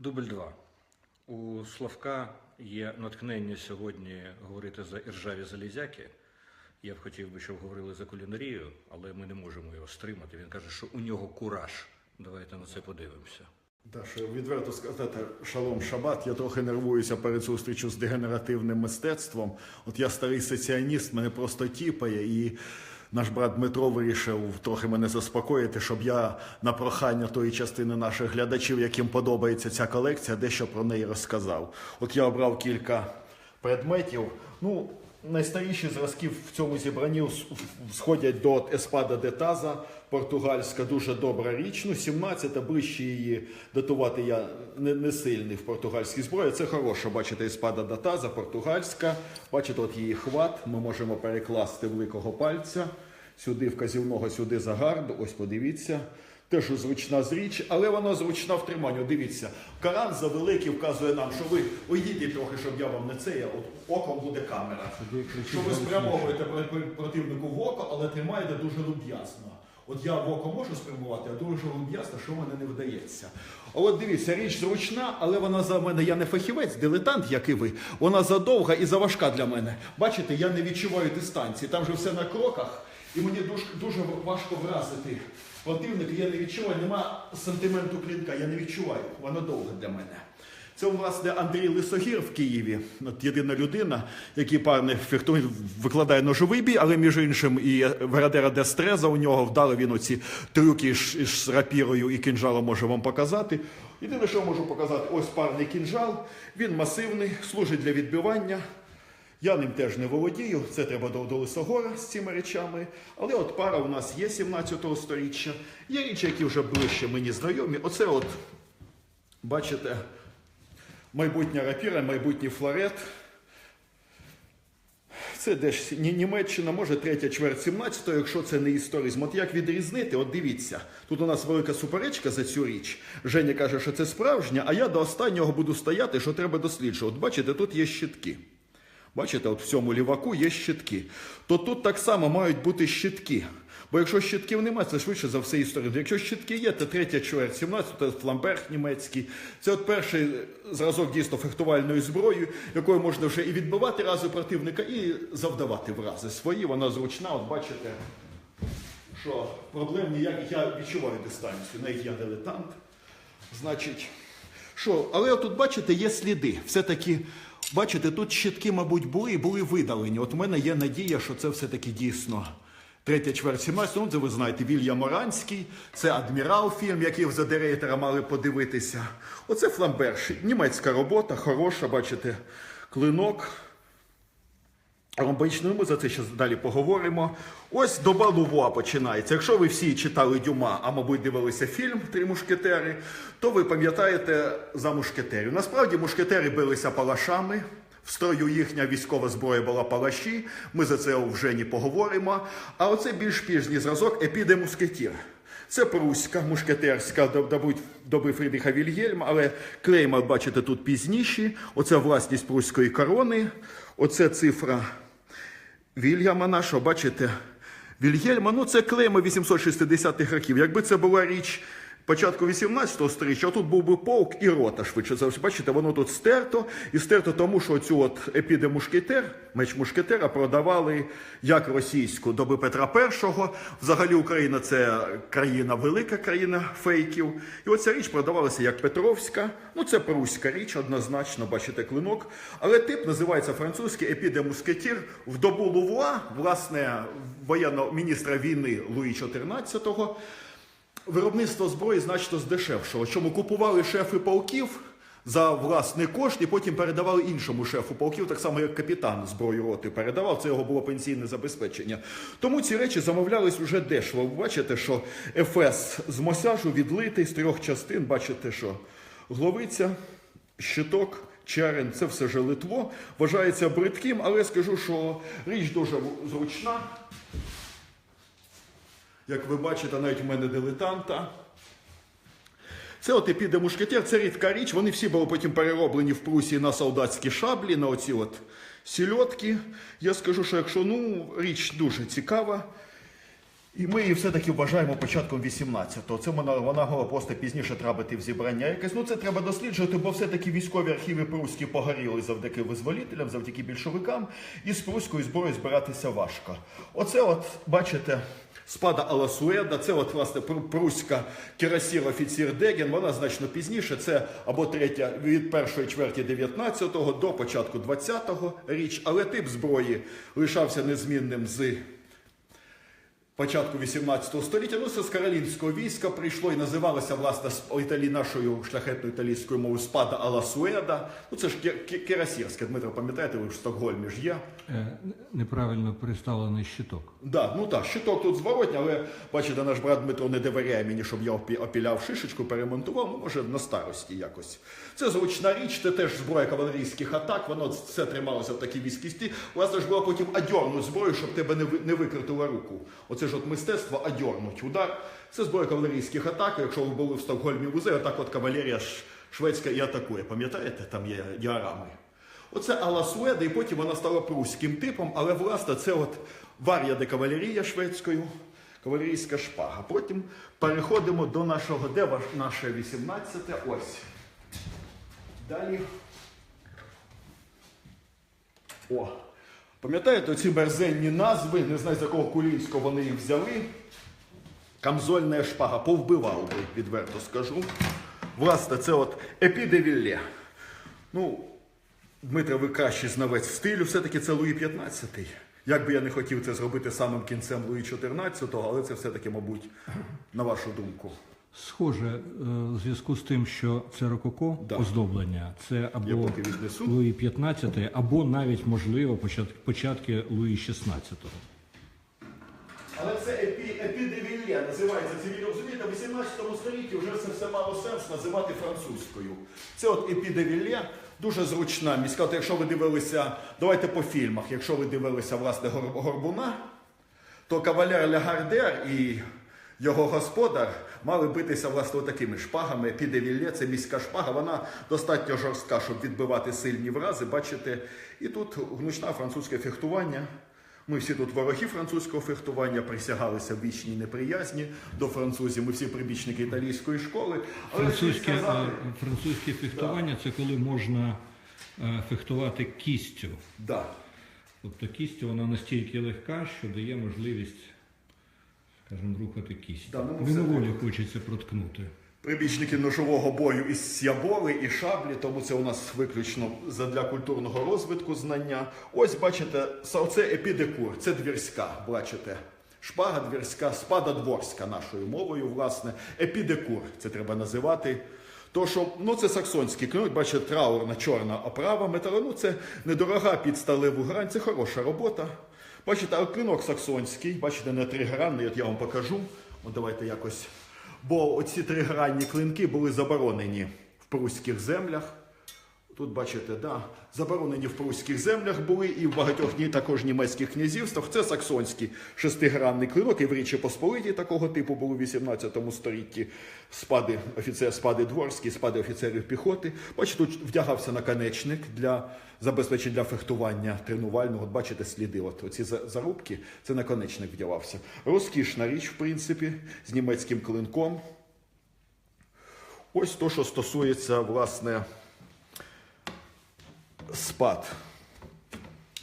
Дубль 2. У Славка є натхнення сьогодні говорити за іржаві залізяки. Я б хотів би, щоб говорили за кулінарію, але ми не можемо його стримати. Він каже, що у нього кураж. Давайте на це подивимося. Да, що відверто сказати, шалом шабат. Я трохи нервуюся перед зустрічю з дегенеративним мистецтвом. От я старий соціоніст, мене просто тіпає, і наш брат Дмитро вирішив трохи мене заспокоїти, щоб я на прохання тої частини наших глядачів, яким подобається ця колекція, дещо про неї розказав. От я обрав кілька предметів. Ну, найстаріші зразки в цьому зібранні сходять до Еспада де Таза, португальська дуже добра річ. Ну, 17-та, ближче її датувати я не, не сильний в португальській зброї. Це хороша, бачите, Еспада де Таза, португальська. Бачите, от її хват. Ми можемо перекласти великого пальця. Сюди вказівного, сюди за гарду. Ось подивіться. Теж зручна з річ, але вона зручна в триманні. Дивіться, Коран завеликий вказує нам, що ви уйдіть трохи, щоб я вам не це. я- От оком буде камера. Що ви спрямовуєте про- противнику в око, але тримаєте дуже люб'язно. От я в око можу спрямувати, а дуже люб'язно, що в мене не вдається. А от дивіться, річ зручна, але вона за мене, я не фахівець, дилетант, як і ви. Вона задовга і заважка для мене. Бачите, я не відчуваю дистанції. Там же все на кроках, і мені дуже, дуже важко вразити противника. Я не відчуваю, нема сантименту клінка, я не відчуваю. Вона довга для мене. Це, власне, Андрій Лисогір в Києві. От єдина людина, який парний фехтує, викладає ножовий бій, але між іншим і Верадера Дестреза у нього вдали він оці трюки із рапірою і кінжалом може вам показати. Єдине, що можу показати, ось парний кінжал. Він масивний, служить для відбивання. Я ним теж не володію, це треба до, до Лисогора з цими речами. Але от пара у нас є 17 століття. Є речі, які вже ближче мені знайомі. Оце от, бачите, майбутня рапіра, майбутній флорет. Це десь Німеччина, може третя чверть 17-го, якщо це не історизм. От як відрізнити? От дивіться, тут у нас велика суперечка за цю річ. Женя каже, що це справжня, а я до останнього буду стояти, що треба досліджувати. Бачите, тут є щитки. Бачите, от в цьому ліваку є щитки. То тут так само мають бути щитки. Бо якщо щитків немає, це швидше за все історія. Якщо щитки є, то третя чверть 17, то фламберг німецький. Це от перший зразок дійсно фехтувальної зброї, якою можна вже і відбивати рази противника, і завдавати врази свої. Вона зручна. От бачите, що проблем ніяких я відчуваю дистанцію, навіть я дилетант. Значить, що, але тут, бачите, є сліди. Все-таки, бачите, тут щитки, мабуть, були були видалені. От у мене є надія, що це все-таки дійсно. Третя чверть 17, ну це ви знаєте, Вільям Моранський, це адмірал фільм, який в Задерейтера мали подивитися. Оце фламберш. Німецька робота, хороша, бачите, клинок. Ромбичною ми за це ще далі поговоримо. Ось доба Лувуа починається. Якщо ви всі читали Дюма, а мабуть дивилися фільм Три мушкетери, то ви пам'ятаєте за мушкетерів. Насправді мушкетери билися палашами. В строю їхня військова зброя була палаші. Ми за це вже не поговоримо. А оце більш пізній зразок епіде мускетір. Це пруська, мушкетерська доби Фрідріха Вільгельма, але клейма, бачите, тут пізніші. Оце власність пруської корони. Оце цифра Вільяма нашого, бачите, Вільгельма, ну це клейма 860-х років. Якби це була річ початку 18-го сторіччя, тут був би полк і рота швидше за все. Бачите, воно тут стерто, і стерто тому, що цю от епіде мушкетер, меч мушкетера продавали як російську доби Петра І. Взагалі Україна це країна, велика країна фейків. І оця річ продавалася як Петровська. Ну це пруська річ, однозначно, бачите, клинок. Але тип називається французький епідемускетір. В добу Лувуа, власне, воєнного міністра війни Луї XIV, Виробництво зброї значно здешевшало, чому купували шефи полків за власний кошт і потім передавали іншому шефу полків, так само як капітан зброю роти передавав. Це його було пенсійне забезпечення. Тому ці речі замовлялись уже дешево. Ви бачите, що ефес з мосяжу відлитий з трьох частин. Бачите, що гловиця, щиток. Черен, це все желитво, вважається бридким, але скажу, що річ дуже зручна. Як ви бачите, навіть у мене дилетанта. Це от епіде мушкетер, це рідка річ. Вони всі були потім перероблені в Прусії на солдатські шаблі, на оці от сільотки. Я скажу, що якщо ну, річ дуже цікава. І ми її все-таки вважаємо початком 18-го. Це вона, вона просто пізніше треба йти в зібрання якесь. Ну це треба досліджувати, бо все-таки військові архіви Пруські погоріли завдяки визволителям, завдяки більшовикам. І з пруською зброєю збиратися важко. Оце, от, бачите, спада Аласуеда, це от, власне, пру- пруська керосір офіцір Деген, вона значно пізніше, це або третя від першої чверті 19-го до початку 20-го річ, але тип зброї лишався незмінним з початку 18 століття. Ну, це з каролінського війська прийшло і називалося, власне, італі, нашою шляхетною італійською мовою спада Аласуеда. Ну, це ж ке- ке- керасірське, Дмитро, пам'ятаєте, ви в Стокгольмі ж є. Е, Неправильно приставлений щиток. Да, ну так, щиток тут зворотня, але бачите, наш брат Дмитро не довіряє мені, щоб я опіляв шишечку, перемонтував, ну може на старості якось. Це зручна річ, це теж зброя кавалерійських атак, воно все трималося в такій військісті. Власне ж було потім адьорнуть зброю, щоб тебе не, ви- не викритила руку. Оце от мистецтво адьорнуть удар. Це зброя кавалерійських атак. Якщо ви були в Стокгольмі музеї, отак от кавалерія шведська і атакує. Пам'ятаєте, там є діарами. Оце Алла Суеда, і потім вона стала пруським типом, але власне це от вар'я де кавалерія шведською, кавалерійська шпага. Потім переходимо до нашого, де наше 18-те, ось. Далі. О. Пам'ятаєте ці мерзенні назви, не знаю з якого кулінського вони їх взяли. Камзольна шпага, повбивав би, відверто скажу. Власне, це от епідевілле. Ну, Дмитро, ви кращий знавець стилю, все-таки це Луї 15. Як би я не хотів це зробити самим кінцем Луї 14, але це все-таки, мабуть, на вашу думку. Схоже, е, в зв'язку з тим, що це рококо Да. оздоблення, це або. Луї 15, або навіть можливо почат- початки Луї 16. Але це епі, епідевілле називається це він розумієте, в 18 столітті вже це все мало сенс називати французькою. Це от епідевілле, дуже зручна міська. От якщо ви дивилися, давайте по фільмах, якщо ви дивилися власне Горбуна, то кавалер Лягардер і його господар мали битися власне такими шпагами. Епідевілле це міська шпага, вона достатньо жорстка, щоб відбивати сильні врази. Бачите, і тут гнучне французьке фехтування. Ми всі тут вороги французького фехтування, присягалися в вічній неприязні до французів. Ми всі прибічники італійської школи. Але Французьке, сказати- е, французьке фехтування це коли можна е, фехтувати кістю. Да. Тобто кість вона настільки легка, що дає можливість, скажімо, рухати кість. Да, ну, ми Мимоволі хочеться проткнути. Прибічники ножового бою із сябори і шаблі, тому це у нас виключно для культурного розвитку знання. Ось бачите, це епідекур, це двірська, бачите. Шпага двірська, спада дворська нашою мовою, власне. Епідекур це треба називати. То, що ну це саксонський клинок, бачите, траурна чорна оправа металу. Ну це недорога під сталеву грань, це хороша робота. Бачите, а клинок саксонський, бачите, не тригранний, от я вам покажу. От давайте якось. Бо оці тригранні клинки були заборонені в пруських землях. Тут бачите, да, заборонені в пруських землях були і в багатьох ні, також німецьких князівствах. Це саксонський шестигранний клинок, і в Річі Посполитій такого типу було в 18 столітті. Спади, офіцер, спади дворські, спади офіцерів піхоти. Бачите, тут вдягався наконечник для забезпечення для фехтування тренувального. От бачите сліди. От оці за- зарубки, це наконечник вдягався. Розкішна річ, в принципі, з німецьким клинком. Ось то, що стосується, власне, спад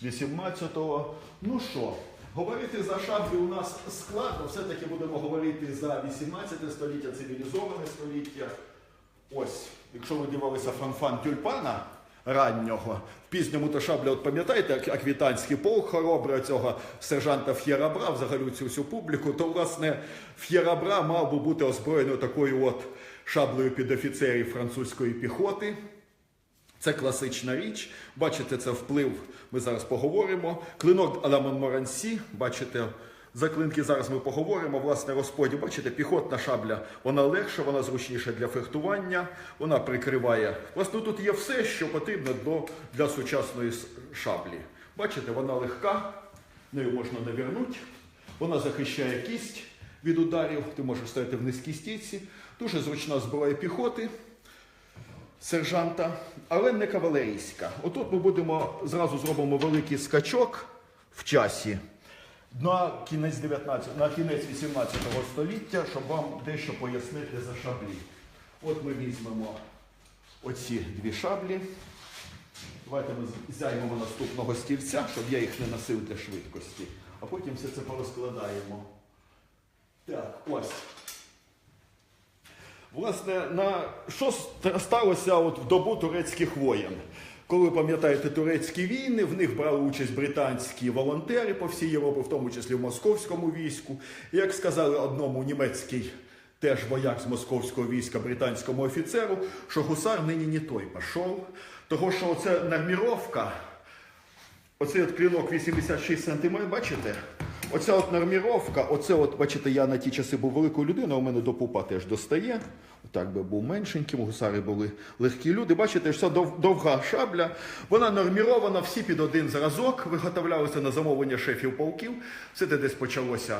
18-го. Ну що, говорити за шаблі у нас складно, все-таки будемо говорити за 18 століття, цивілізоване століття. Ось, якщо ви дивилися фанфан тюльпана раннього, в пізньому то шабля, от пам'ятаєте, аквітанський полк хоробрий цього сержанта Ф'єрабра, взагалі цю всю публіку, то власне Ф'єрабра мав би бути озброєною такою от шаблею під офіцерів французької піхоти. Це класична річ. Бачите, це вплив. Ми зараз поговоримо. Клинок Аля Монморансі. Бачите, за клинки зараз ми поговоримо. Власне, розподіл. Бачите, піхотна шабля, вона легша, вона зручніша для фехтування, вона прикриває. Власне, тут є все, що потрібно до, для сучасної шаблі. Бачите, вона легка, нею можна навернути. Вона захищає кість від ударів. Ти можеш стояти в низькій стійці. Дуже зручна зброя піхоти сержанта, але не кавалерійська. Отут ми будемо зразу зробимо великий скачок в часі. на кінець 19, на кінець 18 століття, щоб вам дещо пояснити за шаблі. От ми візьмемо оці дві шаблі. Давайте ми займемо наступного стільця, щоб я їх не носив для швидкості. А потім все це порозкладаємо. Так, ось. Власне, на що сталося от в добу турецьких воєн? Коли ви пам'ятаєте турецькі війни, в них брали участь британські волонтери по всій Європі, в тому числі в московському війську. Як сказали одному німецький теж вояк з московського війська британському офіцеру, що гусар нині не той пішов. Того, що оце норміровка, Оцей от клінок 86 см, бачите? Оця от норміровка, оце от, бачите, я на ті часи був великою людиною, у мене до пупа теж достає. Так би був меншеньким, гусари були легкі люди. Бачите, що дов- довга шабля, вона нормірована, всі під один зразок, виготовлялися на замовлення шефів полків. Це де десь почалося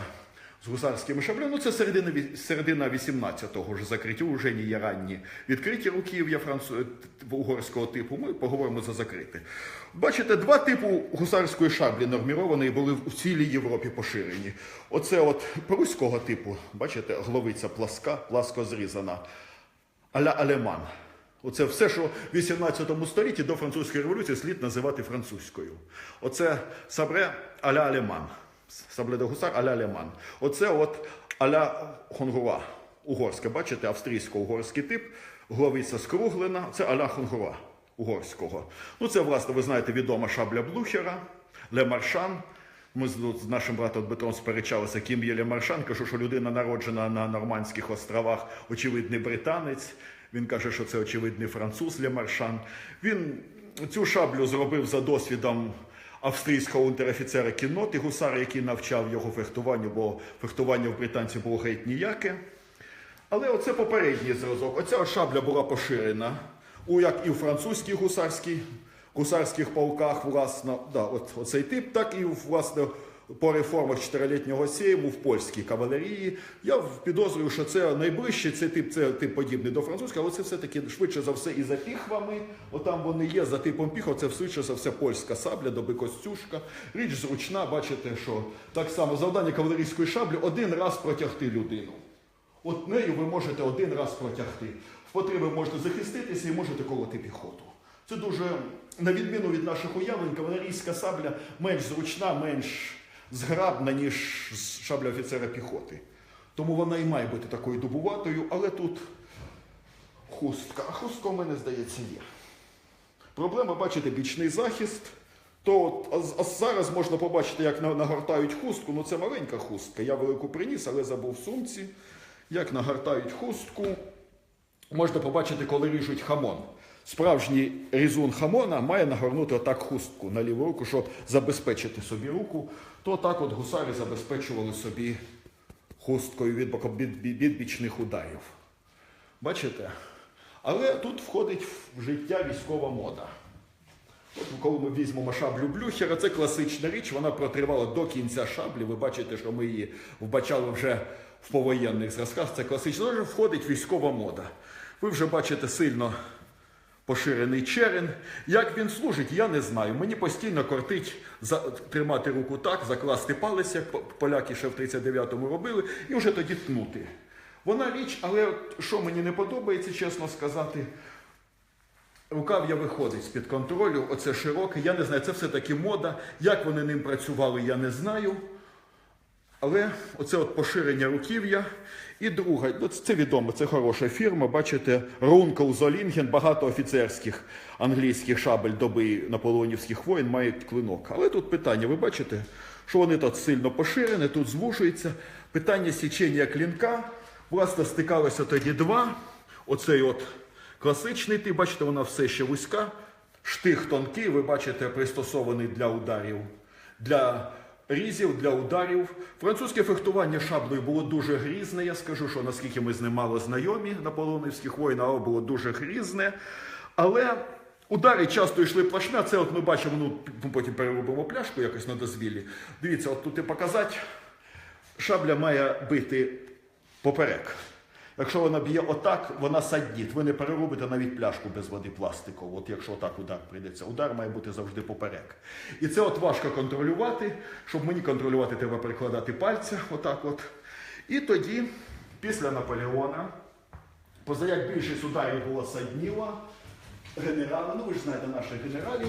з гусарськими шаблями. Ну, це середина, середина 18-го вже закриті, вже не є ранні відкриті руків'я францу... угорського типу. Ми поговоримо за закрите. Бачите, два типу гусарської шаблі нормірованої були в цілій Європі поширені. Оце от пруського типу, бачите, головиця пласка, пласко зрізана, аля алеман. Оце все, що в 18 столітті до французької революції слід називати французькою. Оце сабре аля алеман. Сабле де гусар аля алеман. Оце от аля хонгуа. Угорське, бачите, австрійсько-угорський тип, головиця скруглена, це аля хонгуа угорського. Ну, це, власне, ви знаєте, відома шабля Блухера, Ле Маршан. Ми з, нашим братом Дмитром сперечалися, ким є Ле Маршан. Кажу, що людина народжена на Нормандських островах, очевидний британець. Він каже, що це очевидний француз Ле Маршан. Він цю шаблю зробив за досвідом австрійського унтер-офіцера кінноти, гусара, який навчав його фехтуванню, бо фехтування в британців було геть ніяке. Але оце попередній зразок. Оця шабля була поширена, у як і в французькій гусарській, гусарських полках, власне, да, от, оцей тип, так і власне по реформах чотирилітнього сейму в польській кавалерії. Я підозрюю, що це найближче, цей тип, це тип подібний до французького, але це все-таки швидше за все і за піхвами. Отам вони є, за типом піхов, це швидше за все польська сабля, доби Костюшка. Річ зручна, бачите, що так само завдання кавалерійської шаблі один раз протягти людину. От нею ви можете один раз протягти. В потребі можете захиститися і можете колоти піхоту. Це дуже, на відміну від наших уявлень, кавалерійська сабля менш зручна, менш зграбна, ніж шабля офіцера піхоти. Тому вона і має бути такою дубуватою, але тут хустка. А хустка у мене, здається, є. Проблема, бачите, бічний захист. То от, а, а зараз можна побачити, як нагортають хустку. Ну це маленька хустка. Я велику приніс, але забув в сумці. Як нагортають хустку, можна побачити, коли ріжуть хамон. Справжній різун хамона має нагорнути отак хустку на ліву руку, щоб забезпечити собі руку. То так от гусари забезпечували собі хусткою від, від, від, ударів. Бачите? Але тут входить в життя військова мода. От коли ми візьмемо шаблю Блюхера, це класична річ, вона протривала до кінця шаблі. Ви бачите, що ми її вбачали вже в повоєнних зразках. Це класична, Отже, входить військова мода. Ви вже бачите сильно поширений черен. Як він служить, я не знаю. Мені постійно кортить тримати руку так, закласти палець, як поляки ще в 39-му робили, і вже тоді тнути. Вона річ, але що мені не подобається, чесно сказати, Рукав'я виходить з-під контролю, оце широке. Я не знаю, це все-таки мода. Як вони ним працювали, я не знаю. Але оце от поширення руків'я. І друга, ну, це відомо, це хороша фірма. Бачите, Рункл Золінген, багато офіцерських англійських шабель доби наполеонівських воїн мають клинок. Але тут питання, ви бачите, що вони тут сильно поширені, тут звужується. Питання січення клінка. Власне, стикалося тоді два. Оцей от класичний тип, бачите, вона все ще вузька. Штих тонкий, ви бачите, пристосований для ударів. Для різів, для ударів. Французьке фехтування шаблею було дуже грізне. Я скажу, що наскільки ми з ним мало знайомі наполеонівських воїнах, але було дуже грізне. Але удари часто йшли плашмя. Це от ми бачимо, ну потім переробимо пляшку якось на дозвіллі. Дивіться, от тут і показати. Шабля має бити поперек. Якщо вона б'є отак, вона садніть. Ви не переробите навіть пляшку без води пластикову. От якщо отак удар прийдеться. Удар має бути завжди поперек. І це от важко контролювати. Щоб мені контролювати, треба прикладати пальця. Отак от. І тоді, після Наполеона, позаяк більшість ударів була садніла. Генерали, ну ви ж знаєте наших генералів,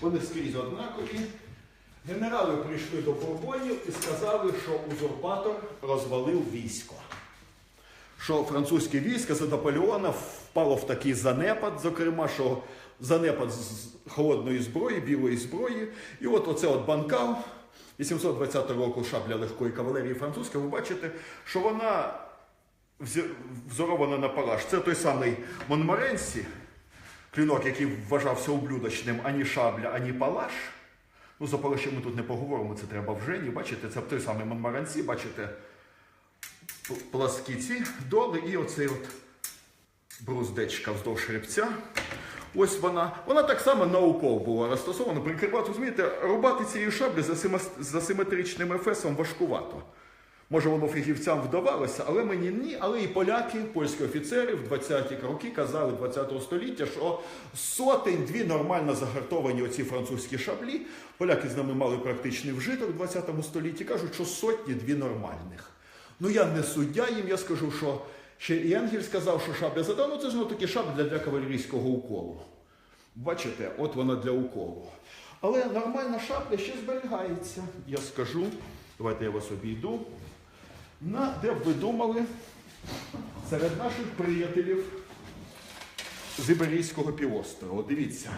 вони скрізь однакові. Генерали прийшли до Бурбонів і сказали, що узурпатор розвалив військо. Що французьке військо за Наполеона впало в такий занепад, зокрема, що занепад з холодної зброї, білої зброї. І от оце от банкал 820 року шабля легкої кавалерії французької, ви бачите, що вона взорована на палаш. Це той самий Монморенсі, клінок, який вважався ублюдочним, ані шабля, ані палаш. Ну, за палашем ми тут не поговоримо, це треба в жені. Бачите, це той самий Монморенсі, бачите, пласкі ці доли і оцей от бруздечка вздовж хребця. Ось вона. Вона так само науково була розтасована. Прикривати, розумієте, рубати цією шаблі за, симетричним ефесом важкувато. Може, воно фахівцям вдавалося, але мені ні. Але і поляки, польські офіцери в 20-ті роки казали 20-го століття, що сотень-дві нормально загартовані оці французькі шаблі. Поляки з ними мали практичний вжиток в 20 столітті. Кажуть, що сотні-дві нормальних. Ну я не суддя їм, я скажу, що ще і Енгель сказав, що шабля задав, ну це ж ну, такі шабля для кавалерійського уколу. Бачите, от вона для уколу. Але нормальна шапля ще зберігається. Я скажу, давайте я вас обійду. На, де б ви думали, серед наших приятелів з Іберійського півострова. Дивіться,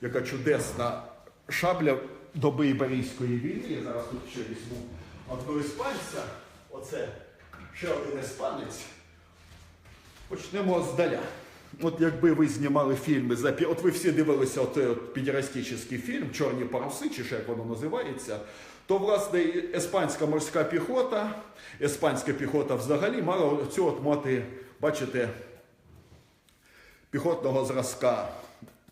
яка чудесна шабля доби Іберійської війни. Я зараз тут ще візьму одного іспанця. Оце ще один іспанець. Почнемо здаля. От якби ви знімали фільми за от ви всі дивилися той от підростічний фільм Чорні паруси, чи ще як воно називається, то власне іспанська морська піхота, іспанська піхота взагалі мала цю от мати, бачите, піхотного зразка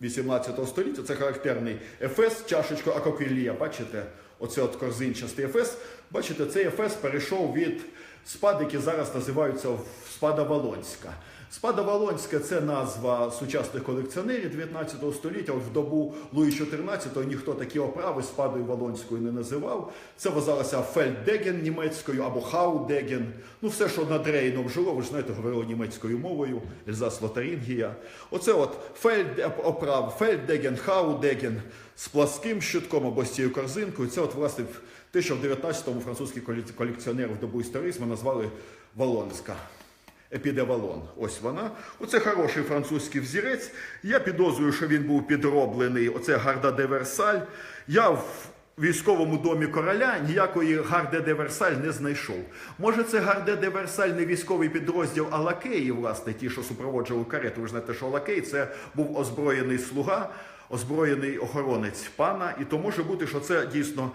18 століття. Це характерний ефес, чашечка акопілія. Бачите, оце от корзинчастий ефес. Бачите, цей ефес перейшов від спад, які зараз називаються спада Волонська. Спада Волонська це назва сучасних колекціонерів 19 століття. От в добу Луї XIV ніхто такі оправи спадою Волонською не називав. Це вважалося Фельддеген німецькою або Хаудеген. Ну, все, що над Рейном жило, ви ж знаєте, говорило німецькою мовою, Ельзас Лотарингія. Оце от Фельд оправ, Фельддеген, Хаудеген з пласким щитком або з цією корзинкою. Це от власне те, що в 19-му французькі колекціонери в добу історизму назвали Волонська. Епідевалон. Ось вона. Оце хороший французький взірець. Я підозрюю, що він був підроблений. Оце Гарда де Версаль. Я в військовому домі короля ніякої Гарде де Версаль не знайшов. Може, це Гарде де Версаль не військовий підрозділ, а лакеї, власне, ті, що супроводжували карету. Ви ж знаєте, що лакей це був озброєний слуга, озброєний охоронець пана. І то може бути, що це дійсно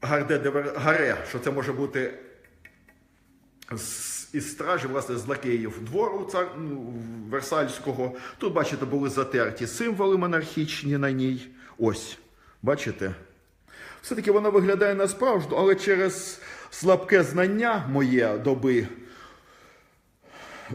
Гарде де Вер... Гаре, що це може бути з, із стражі, власне, з лакеїв двору цар, ну, Версальського. Тут, бачите, були затерті символи монархічні на ній. Ось, бачите? Все-таки вона виглядає насправжну, але через слабке знання моє доби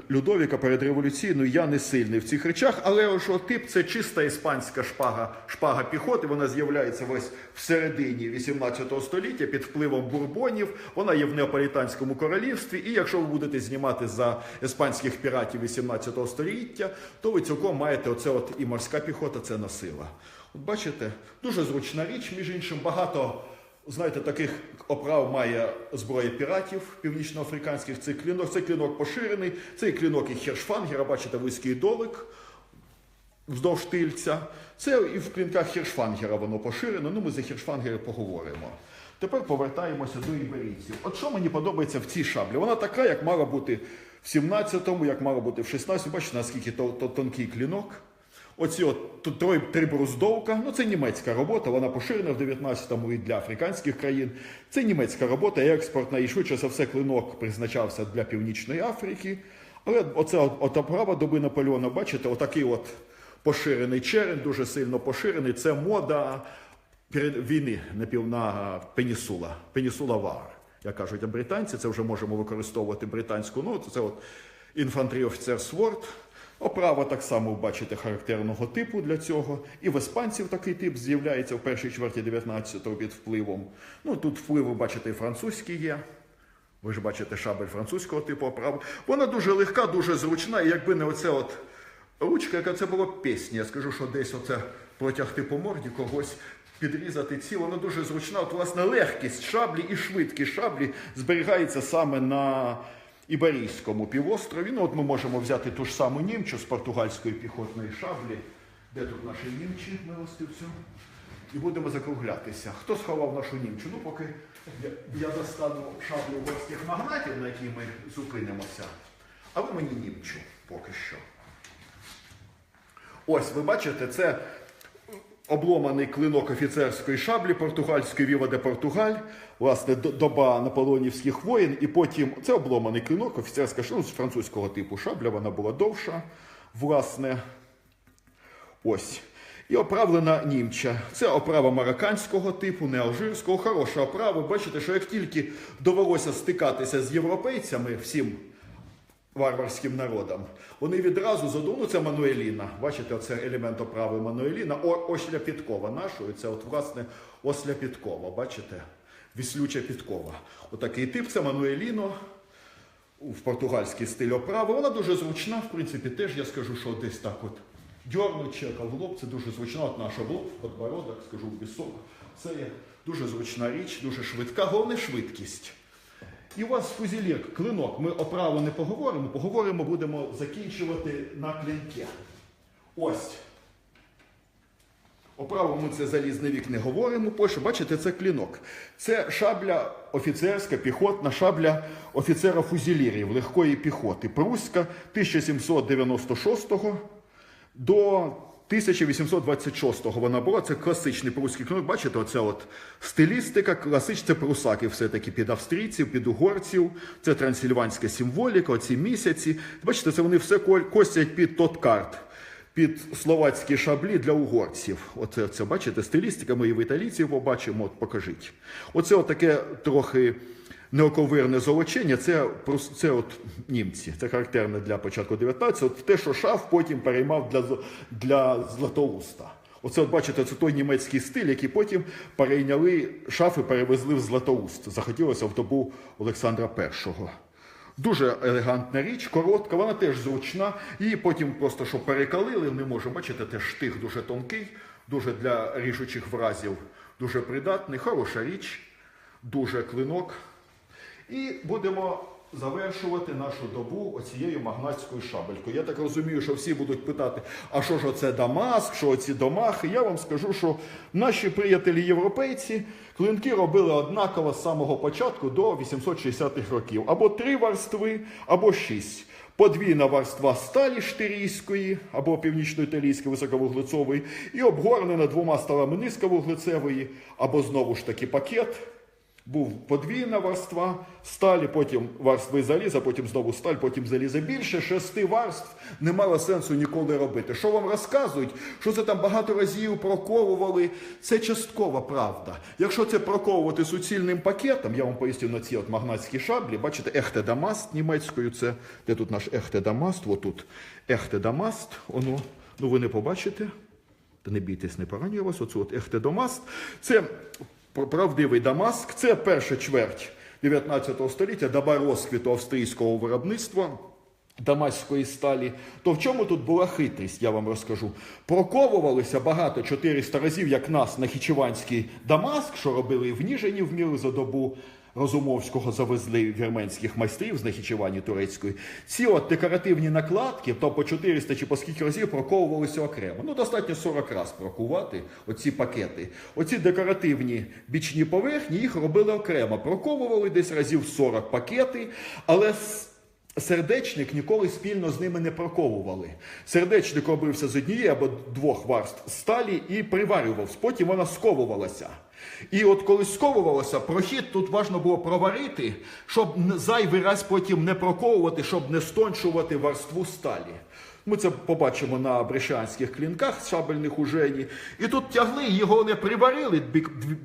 Людовіка передреволюційної я не сильний в цих речах, але що тип це чиста іспанська шпага, шпага піхоти. Вона з'являється ось в середині 18 століття під впливом бурбонів. Вона є в Неаполітанському королівстві. І якщо ви будете знімати за іспанських піратів 18 століття, то ви цілком маєте оце от і морська піхота, це носила. От бачите, дуже зручна річ, між іншим, багато. Знаєте, таких оправ має зброя піратів північноафриканських. Цей клінок, цей клінок поширений, цей клінок і хершфангера, бачите, вузький долик вздовж тильця. Це і в клінках хершфангера воно поширено. Ну, ми за хершфангери поговоримо. Тепер повертаємося до іберійців. От що мені подобається в цій шаблі? Вона така, як мала бути в 17-му, як мала бути в 16-му. Бачите, наскільки то, то тонкий клінок. Оці от три, три бруздовка, ну це німецька робота, вона поширена в 19-му і для африканських країн. Це німецька робота, експортна, і швидше за все клинок призначався для Північної Африки. Але оце от, от оправа доби Наполеона, бачите, отакий от поширений черен, дуже сильно поширений. Це мода війни на пів на пенісула, пенісула вар. Як кажуть британці, це вже можемо використовувати британську ноту. Це от інфантрі офіцер Сворд. Оправа так само бачите характерного типу для цього. І в іспанців такий тип з'являється в першій чверті 19-го під впливом. Ну тут вплив, ви бачите, і французький є. Ви ж бачите шабель французького типу оправи. Вона дуже легка, дуже зручна, і якби не оце от ручка, яка це була пісня. Я скажу, що десь оце протягти по морді когось. Підрізати ці, вона дуже зручна. От, власне, легкість шаблі і швидкість шаблі зберігається саме на Іберійському півострові. Ну, от ми можемо взяти ту ж саму німчу з португальської піхотної шаблі. Де тут наші німчі, милостивцю? І будемо закруглятися. Хто сховав нашу німчу? Ну, поки я, достану шаблю угорських магнатів, на якій ми зупинимося. А ви мені німчу поки що. Ось, ви бачите, це обломаний клинок офіцерської шаблі португальської Віва де Португаль, власне, доба наполеонівських воїн, і потім це обломаний клинок, офіцерська шабля, ну, французького типу шабля, вона була довша, власне. Ось. І оправлена німча. Це оправа марокканського типу, не алжирського, хороша оправа. Бачите, що як тільки довелося стикатися з європейцями, всім варварським народам, вони відразу це Мануеліна. Бачите, це елемент оправи Мануеліна, О, осля підкова нашої. Це от, власне, осля підкова. Бачите? Віслюча підкова. Отакий тип це Мануеліно в португальський стиль оправи. Вона дуже зручна, в принципі, теж я скажу, що десь так от дьорнуть в лоб, це дуже зручна. От наша лоб, подбородок, скажу, вісок. Це є дуже зручна річ, дуже швидка, головне швидкість. І у вас фузілір, клинок. Ми оправу не поговоримо, поговоримо, будемо закінчувати на клинке. Ось. Оправу ми це залізний вік не говоримо. Польща, бачите, це клінок. Це шабля офіцерська, піхотна шабля офіцера фузілірів легкої піхоти. Пруська 1796 до 1826-го вона була. Це класичний прусський клинок. Бачите, оце от стилістика, класична, це прусаки все-таки під австрійців, під угорців. Це трансильванська символіка, оці місяці. Бачите, це вони все костять під тоткарт під словацькі шаблі для угорців. Оце, це бачите, стилістика, ми і в італійців побачимо, от покажіть. Оце от таке трохи неоковирне золочення, це, це от німці. Це характерне для початку 19-го. Те, що шаф потім переймав для, для Златоуста. Оце, от бачите, це той німецький стиль, який потім перейняли шафи, перевезли в Златоуст. Захотілося в добу Олександра І. Дуже елегантна річ, коротка, вона теж зручна. Її потім просто що перекалили, не можемо бачите, теж штих дуже тонкий, дуже для ріжучих вразів, дуже придатний, хороша річ, дуже клинок. І будемо завершувати нашу добу оцією магнатською шабелькою. Я так розумію, що всі будуть питати, а що ж оце Дамаск, що оці домахи? Я вам скажу, що наші приятелі європейці клинки робили однаково з самого початку до 860-х років. Або три варстви, або шість. Подвійна варства сталі штирійської або північно-італійської високовуглецової, і обгорнена двома сталами низьковуглецевої, або знову ж таки пакет. Був подвійна варства сталі, потім варстви заліза, потім знову сталь, потім заліза. Більше шести варств не мало сенсу ніколи робити. Що вам розказують? Що це там багато разів проковували? Це часткова правда. Якщо це проковувати суцільним пакетом, я вам поясню на ці от магнатські шаблі, бачите, ехте дамаст німецькою, це де тут наш ехте дамаст, отут ехте дамаст, воно, ну ви не побачите. Та не бійтесь, не поранює вас. Оце от Ехтедомаст. Це правдивий Дамаск. Це перша чверть 19 століття, доба розквіту австрійського виробництва. Дамаської сталі, то в чому тут була хитрість, я вам розкажу. Проковувалися багато 400 разів, як нас на Хічеванський Дамаск, що робили в Ніжині в міру за добу Розумовського завезли вірменських майстрів з Нахічевані турецької. Ці от декоративні накладки, то по 400 чи по скільки разів проковувалися окремо. Ну, достатньо 40 раз прокувати оці пакети. Оці декоративні бічні поверхні їх робили окремо. Проковували десь разів 40 пакети, але Сердечник ніколи спільно з ними не проковували. Сердечник робився з однієї або двох варств сталі і приварювався. Потім вона сковувалася. І от коли сковувалося, прохід тут важно було проварити, щоб зайвий раз потім не проковувати, щоб не стончувати варству сталі. Ми це побачимо на брещанських клінках шабельних у Жені. І тут тягли, його не приварили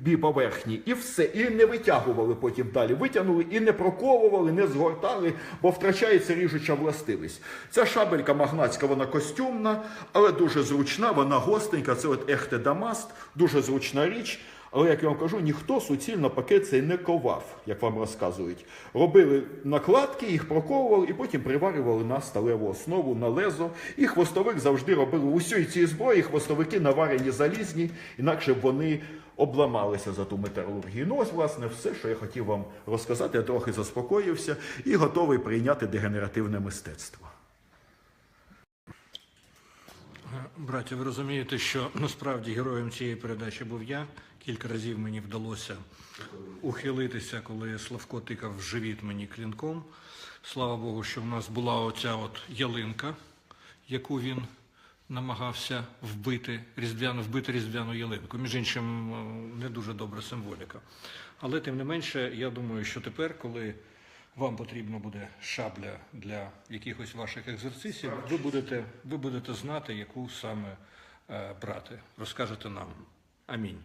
дві, поверхні, і все. І не витягували потім далі. Витягнули і не проковували, не згортали, бо втрачається ріжуча властивість. Ця шабелька магнатська, вона костюмна, але дуже зручна, вона гостенька. Це от ехте дамаст, дуже зручна річ. Але як я вам кажу, ніхто суцільно пакет цей не ковав, як вам розказують. Робили накладки, їх проковували і потім приварювали на сталеву основу, на лезо. І хвостовик завжди робили у всій цій зброї. Хвостовики наварені залізні, інакше б вони обламалися за ту металургію. Ну ось, власне, все, що я хотів вам розказати. Я трохи заспокоївся і готовий прийняти дегенеративне мистецтво. Браття, ви розумієте, що насправді героєм цієї передачі був я. Кілька разів мені вдалося ухилитися, коли Славко тикав в живіт мені клінком. Слава Богу, що в нас була оця от ялинка, яку він намагався вбити різдвяну, вбити різдвяну ялинку. Між іншим, е, не дуже добра символіка. Але тим не менше, я думаю, що тепер, коли вам потрібна буде шабля для якихось ваших екзерцисів, ви будете, ви будете знати, яку саме е, брати. Розкажете нам. Амінь.